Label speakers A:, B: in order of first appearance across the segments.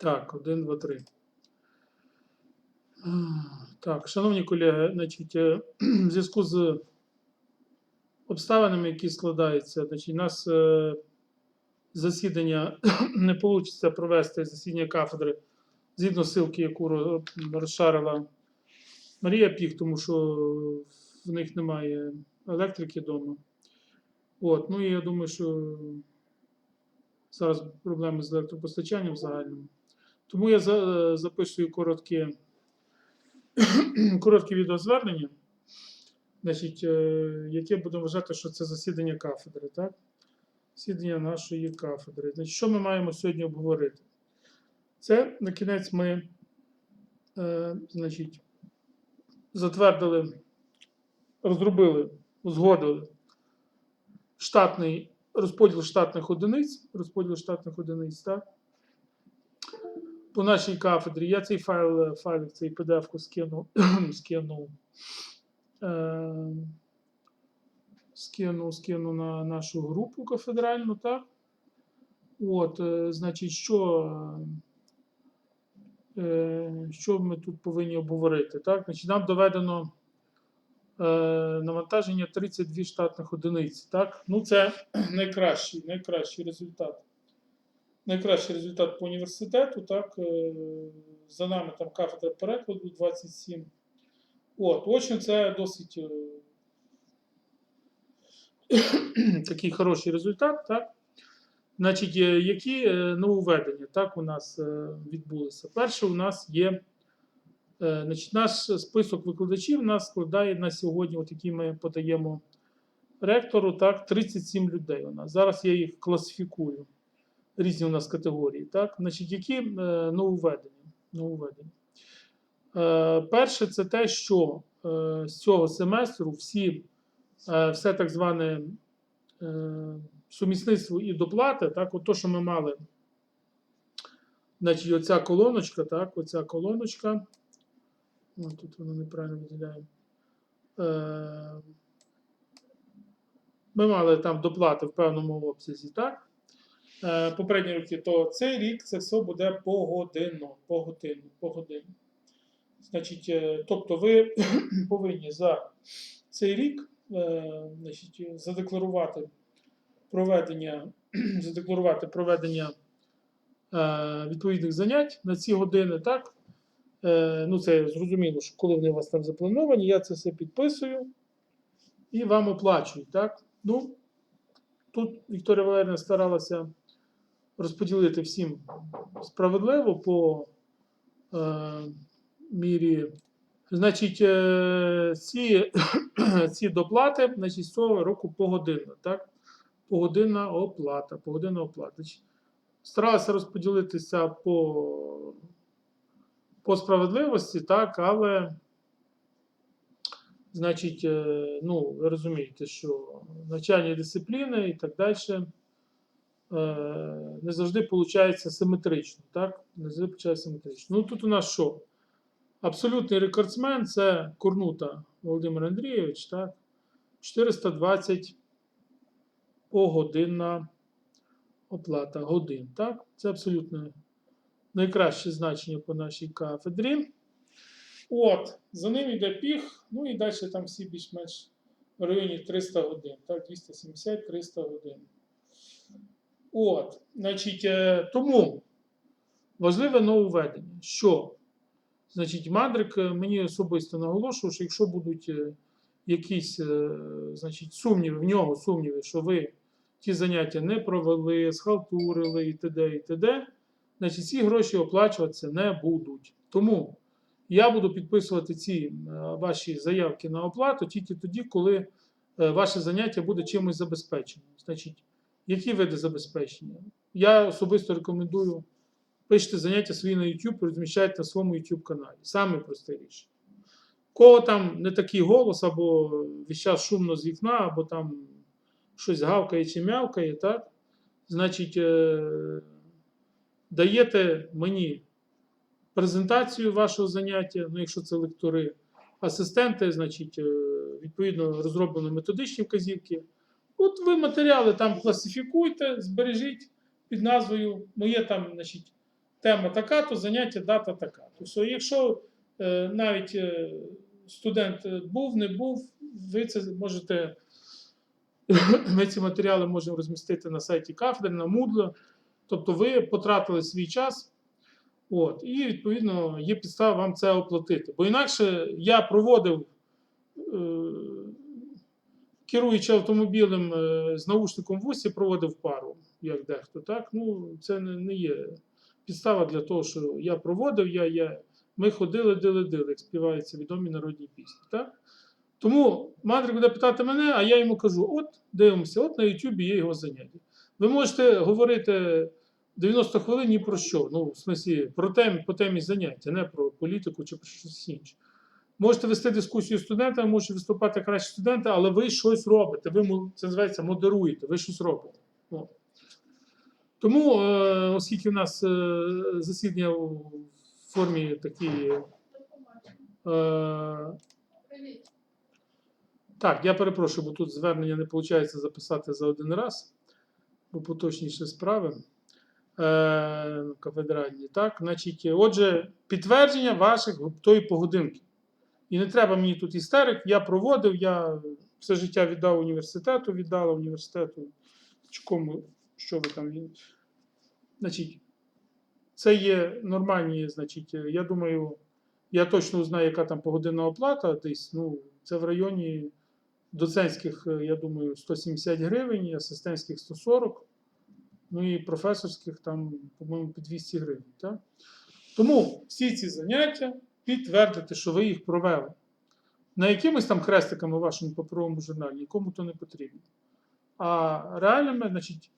A: Так, один, два, три. Так, шановні колеги, значить, е, в зв'язку з обставинами, які складаються, значить, у нас е, засідання не вийде провести засідання кафедри згідно ссылки, яку розшарила Марія Піх, тому що в них немає електрики вдома. От, ну і я думаю, що зараз проблеми з електропостачанням загальним. Тому я за, записую коротке, коротке відеозвернення, значить, е, яке будемо вважати, що це засідання кафедри, так? Засідання нашої кафедри. Значить, що ми маємо сьогодні обговорити? Це на кінець ми е, значить, затвердили, розробили, узгодили штатний розподіл штатних одиниць, розподіл штатних одиниць, так? По нашій кафедрі. Я цей файл, файл цей PDF-ку скинув, скинув, е, скинув, скинув на нашу групу кафедральну, так? От, е, значить, що, е, що ми тут повинні обговорити? Так? Значить, нам доведено е, навантаження 32 штатних одиниць. Так? Ну, це найкращий, найкращий результат. Найкращий результат по університету. Так? Е, За нами там кафедра перекладу 27. От, очно це досить е, такий хороший результат. Так? Значить, е, які нововведення так, у нас відбулися? Перше, у нас є Значить, наш список викладачів нас складає на сьогодні, от який ми подаємо ректору, так, 37 людей у нас. Зараз я їх класифікую. Різні у нас категорії. Так? Значить, які е, нововведення? нововведення? Е, перше, це те, що е, з цього семестру всі, все так зване сумісництво і доплати, так, от то, що ми мали. Значить, оця колоночка, так, оця колоночка. О, тут воно неправильно виділяє. Ми мали там доплати в певному обсязі, так? Е, Попередні роки, то цей рік це все буде погодинно. Погодинно, погодинно. Значить, е, тобто ви повинні за цей рік е, значить, задекларувати проведення, задекларувати проведення відповідних занять на ці години, так? Ну, це зрозуміло, що коли вони у вас там заплановані, я це все підписую і вам оплачують. Так? Ну, тут Вікторія Валерівна старалася розподілити всім справедливо по е, мірі. Значить, е, ці, ці доплати значить, з цього року погодинна. Так? Погодинна оплата. Погодинна оплата. Значить, розподілитися по по справедливості, так, але, значить, е, ну, ви розумієте, що навчальні дисципліни і так далі не завжди виходить симетрично. Так? Не завжди виходить симетрично. Ну, тут у нас що? Абсолютний рекордсмен це Курнута Володимир Андрійович, так? 420 погодинна оплата годин. Так? Це абсолютно найкраще значення по нашій кафедрі. От, за ним йде піх, ну і далі там всі більш-менш в районі 300 годин, так, 270-300 годин. От, значить, е, тому важливе нововведення, що, значить, Мандрик е, мені особисто наголошував, що якщо будуть е, якісь, значить, сумніви, в нього сумніви, що ви ті заняття не провели, схалтурили і т.д. і т.д., значить ці гроші оплачуватися не будуть. Тому я буду підписувати ці ваші заявки на оплату тільки тоді, коли ваше заняття буде чимось забезпечено. Значить, які види забезпечення? Я особисто рекомендую пишете заняття свої на YouTube і розміщайте на своєму YouTube каналі. Саме просте рішення. Кого там не такий голос, або весь час шумно з вікна, або там щось гавкає чи мявкає, так? Значить, е, даєте мені презентацію вашого заняття, ну, якщо це лектори, асистенти, значить, е, відповідно розроблено методичні вказівки. От ви матеріали там класифікуйте, збережіть під назвою моє там, значить, тема така, то заняття дата така. Тобто, якщо е, навіть е, студент е, був, не був, ви це можете. Ми ці матеріали можемо розмістити на сайті кафедри, на Moodle. Тобто ви потратили свій час, от, і відповідно є підстава вам це оплатити. Бо інакше я проводив, е, керуючи автомобілем е, з наушником в усі, проводив пару, як дехто. Так? Ну, це не, є підстава для того, що я проводив, я, я, ми ходили, дили-дили, як співаються відомі народні пісні. Так? Тому Мандрик буде питати мене, а я йому кажу: от дивимося, от на YouTube є його заняття. Ви можете говорити 90 хвилин ні про що. Ну, в смислі, про темі, по темі заняття, не про політику чи про щось інше. Можете вести дискусію з студентами, можете виступати краще студенти, але ви щось робите. Ви це називається модеруєте, ви щось робите. Тому, е, оскільки в нас е, засідання у формі такій. Е, так, я перепрошую, бо тут звернення не виходить записати за один раз, бо поточніше справи. Кафедральні. Так, значить, отже, підтвердження ваших тої погодинки. І не треба мені тут істерик. Я проводив, я все життя віддав університету, віддала університету. Чи кому, що ви там. він- Значить, це є нормальні, значить, я думаю, я точно знаю, яка там погодинна оплата десь. Ну, це в районі доцентських, я думаю, 170 гривень, асистентських 140, ну і професорських там, по-моєму, по 200 гривень. Так? Тому всі ці заняття підтвердити, що ви їх провели. На якимись там хрестиками в вашому паперовому журналі нікому то не потрібно. А реальними, значить,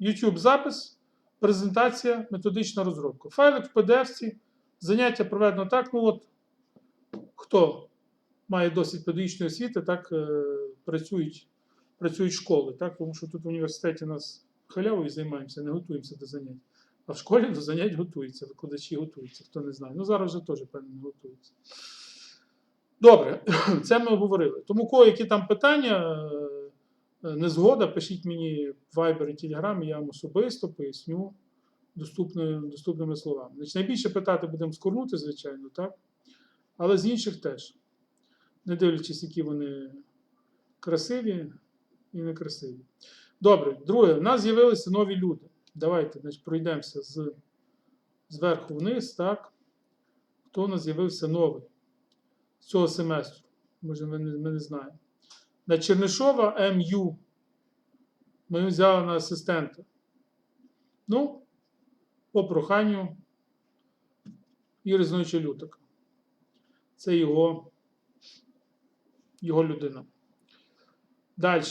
A: YouTube запис, презентація, методична розробка. Файлик в PDF, заняття проведено так. Ну от хто має досвід педагогічної освіти, так е, працюють, працюють школи. Так? Тому що тут в університеті нас халявою займаємося, не готуємося до занять. А в школі до занять готуються, викладачі готуються, хто не знає. Ну зараз вже теж, певно, не готуються. Добре, це ми обговорили. Тому кого які там питання, е, е, незгода, пишіть мені в Viber і Telegram, я вам особисто поясню доступними, доступними словами. Значить, найбільше питати будемо з Корнути, звичайно, так? Але з інших теж. Не дивлячись, які вони красиві і некрасиві. Добре, друге, у нас з'явилися нові люди. Давайте значить, пройдемося з, зверху вниз, так? Хто у нас з'явився новий з цього семестру? Може, ми не, ми не знаємо. На Чернишова МЮ. Ми взяли на асистента. Ну, по проханню Іри Зиновича Лютика. Це його, його людина. Далі.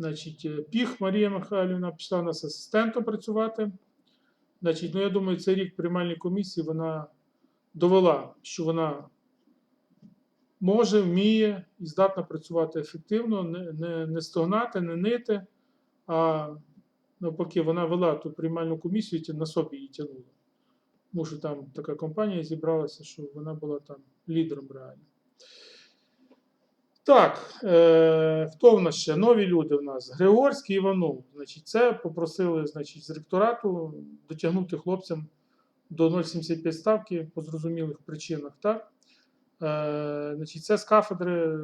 A: Значить, е, Піх Марія Михайлівна пішла у нас асистентом працювати. Значить, ну я думаю, цей рік приймальній комісії вона довела, що вона може, вміє і здатна працювати ефективно, не, не, не стогнати, не нити, а навпаки, вона вела ту приймальну комісію і на собі її тягнула. Тому що там така компанія зібралася, що вона була там лідером реально. Так, е, хто в нас ще? Нові люди в нас. Григорський Іванов. Значить, це попросили значить, з ректорату дотягнути хлопцям до 0,75 ставки по зрозумілих причинах. Так? Е, значить, це з кафедри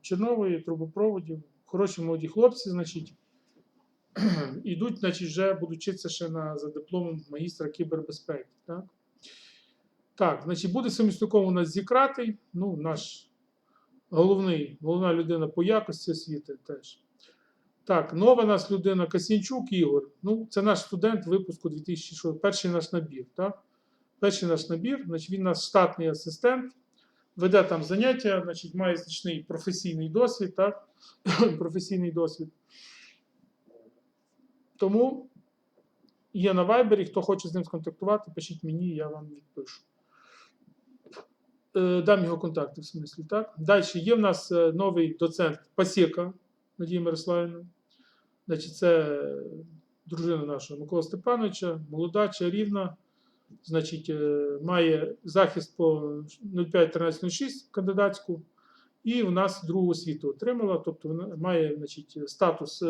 A: Чернової, трубопроводів. Хороші молоді хлопці, значить, ідуть, значить, вже будуть вчитися ще на, за дипломом магістра кібербезпеки. Так, так значить, буде самістуком у нас Зікратий, ну, наш головний, головна людина по якості освіти теж. Так, нова нас людина Касінчук Ігор. Ну, це наш студент випуску 2006, перший наш набір. Так? Перший наш набір, значить, він у нас штатний асистент, веде там заняття, значить, має значний професійний досвід, так? професійний досвід. Тому є на Viber, хто хоче з ним сконтактувати, пишіть мені, я вам відпишу. Е, Дам його контакти в смислі, так? Далі є в нас е, новий доцент Пасєка Надія Мирославівна. Значить, це дружина нашого Микола Степановича, молода, чарівна. Значить, е, має захист по 05-1306 кандидатську, і в нас другу освіту отримала, тобто вона має значить, статус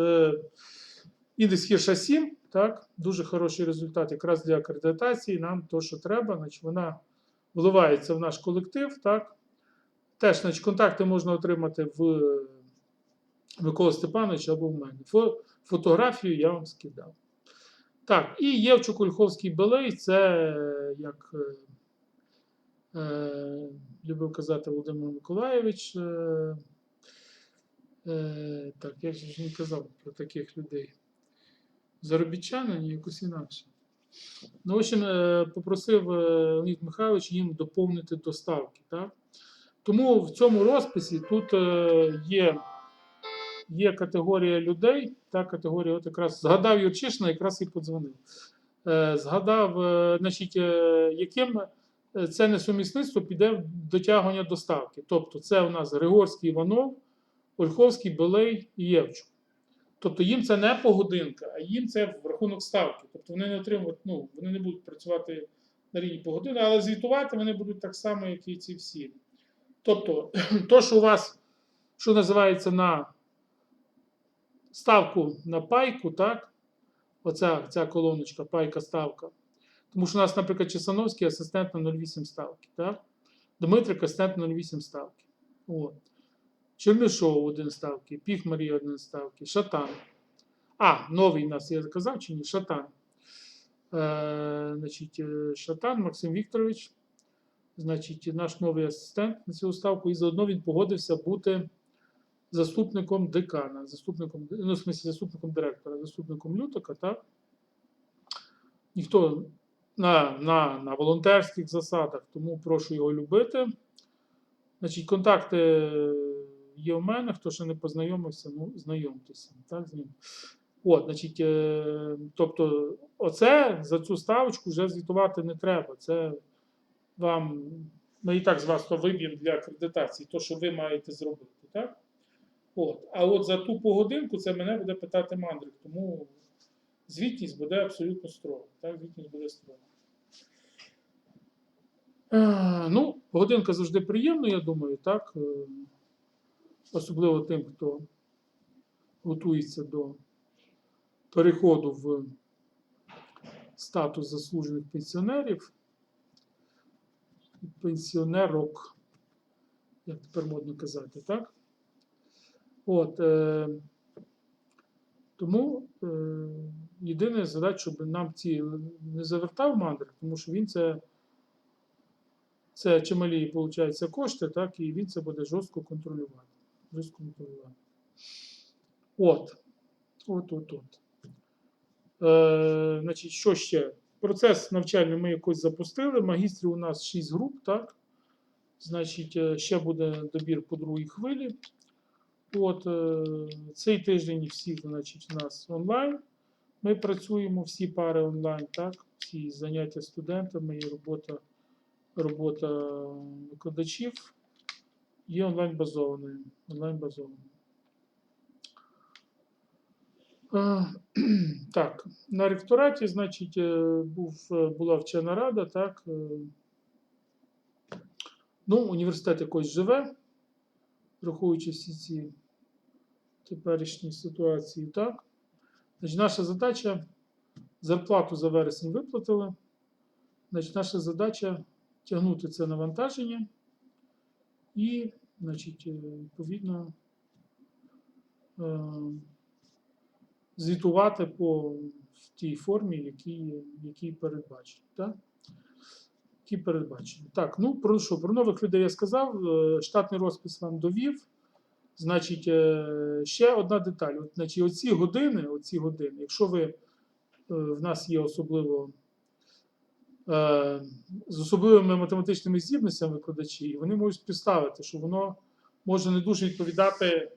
A: Індекс Хірша 7, так, дуже хороший результат якраз для акредитації. Нам то, що треба, значить, вона вливається в наш колектив. Так. Теж значить, контакти можна отримати в Микола Степанович або в мене. Фотографію я вам скидав. Так, і Євчук Ольховський Белей це як е, е, любив казати Володимир Миколаєвич. Е, е, так, я ж не казав про таких людей. Заробітчани, якось інакше. Ну, в общем, е, попросив е, Леонід Михайлович їм доповнити доставки. Так? Тому в цьому розписі тут е, є, є категорія людей. Та категорія, от якраз згадав Юрчишина, якраз і подзвонив. Згадав, значить, яким це несумісництво піде в дотягування доставки. Тобто, це у нас Григорський Іванов, Ольховський, Белей і Євчук. Тобто їм це не погодинка, а їм це в рахунок ставки. Тобто вони не отримують, ну, вони не будуть працювати на рівні погодини, але звітувати вони будуть так само, як і ці всі. Тобто, то, що у вас, що називається на ставку на пайку, так? Оця ця колоночка, пайка ставка. Тому що у нас, наприклад, Чесановський асистент на 0,8 ставки, так? Дмитрик асистент на 0,8 ставки. От. Чернишов один ставки, Піх Марія один ставки, Шатан. А, новий нас, я казав чи ні? Шатан. Е, значить, е, Шатан Максим Вікторович. Значить, наш новий асистент на цю ставку, і заодно він погодився бути заступником декана, заступником, ну, в смысле, заступником директора, заступником Лютика, так? Ніхто на, на, на волонтерських засадах, тому прошу його любити. Значить, контакти є у мене. Хто ще не познайомився, ну, знайомтеся. Так, з ним. От, значить, е, тобто, оце за цю ставочку вже звітувати не треба. Це вам, ми і так з вас то виб'ємо для акредитації, то, що ви маєте зробити. Так? От. А от за ту погодинку це мене буде питати мандрик, тому звітність буде абсолютно строга. Так, звітність буде строга. Е, ну, годинка завжди приємна, я думаю, так. Особливо тим, хто готується до переходу в статус заслужених пенсіонерів. Пенсіонерок, як тепер модно казати, так? От, е, тому е, єдина задача, щоб нам ці не завертав мандрик, тому що він це це чималі, виходить, кошти, так, і він це буде жорстко контролювати. Контролювати. От. От, от, от. Е, значить, що ще? Процес навчальний ми якось запустили. Магістрів у нас 6 груп, так? Значить, е, ще буде добір по другій хвилі. От, е, цей тиждень всі, значить, у нас онлайн. Ми працюємо всі пари онлайн, так? Всі заняття студентами і робота робота викладачів є онлайн базованою. Онлайн базованою. Так, на ректораті, значить, е, був, е, була вчена рада, так. е, Ну, університет якось живе, враховуючи всі ці теперішні ситуації, так. Значить, наша задача зарплату за вересень виплатили. Значить, наша задача тягнути це навантаження і, значить, е, відповідно, е, звітувати по тій формі, які, передбачені. Так? Які передбачені. Так, ну про що? Про нових людей я сказав. е, Штатний розпис вам довів. Значить, ще одна деталь. От, значить, оці години, оці години, якщо ви в нас є особливо з особливими математичними здібностями викладачі, і вони можуть представити, що воно може не дуже відповідати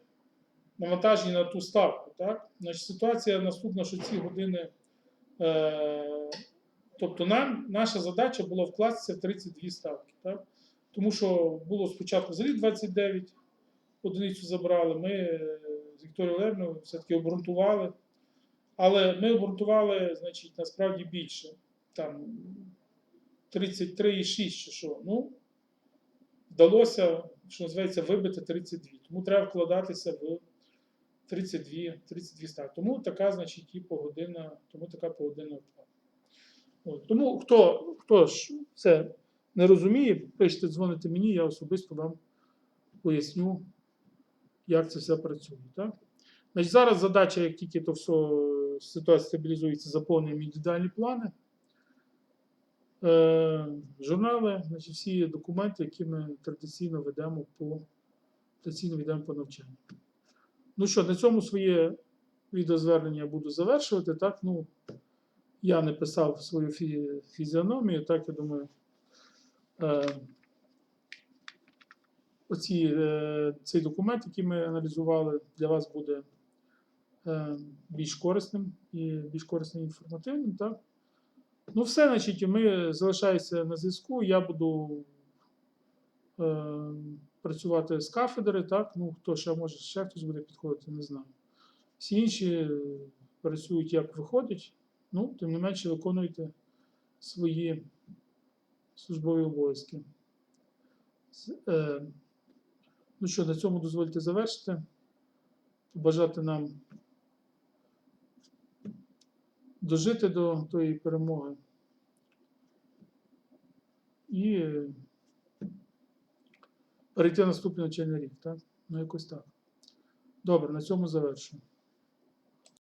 A: навантаженню на ту ставку. Так? Значить, ситуація наступна, що ці години. Е, тобто нам, наша задача була вкластися в 32 ставки. Так? Тому що було спочатку взагалі 29 одиницю забрали. Ми е, з Вікторією Олегівною все-таки обґрунтували. Але ми обґрунтували, значить, насправді більше. Там 33,6 чи що. Ну, вдалося, що називається, вибити 32. Тому треба вкладатися в 32, 32 ставки. Тому така, значить, і погодинна, тому така погодинна оплата. От. Тому хто, хто ж це не розуміє, пишете, дзвоните мені, я особисто вам поясню, як це все працює. Так? Значить, зараз задача, як тільки то все ситуація стабілізується, заповнюємо індивідуальні плани. Е, журнали, значить, всі документи, які ми традиційно ведемо по традиційно ведемо по навчанню. Ну що, на цьому своє відеозвернення буду завершувати. Так, ну, я не писав свою фі- фізіономію, так, я думаю, е, оці, е, цей документ, який ми аналізували, для вас буде е, більш корисним і більш корисним і інформативним. Так? Ну, все, значить, ми залишаємося на зв'язку. Я буду е, працювати з кафедри, так? Ну, хто ще може, ще хтось буде підходити, не знаю. Всі інші працюють як виходить, ну, тим не менше виконуйте свої службові обов'язки. Е, ну що, на цьому дозвольте завершити. Побажати нам дожити до тої перемоги. І перейти наступний навчальний рік, так? Ну, якось так. Добре, на цьому завершую.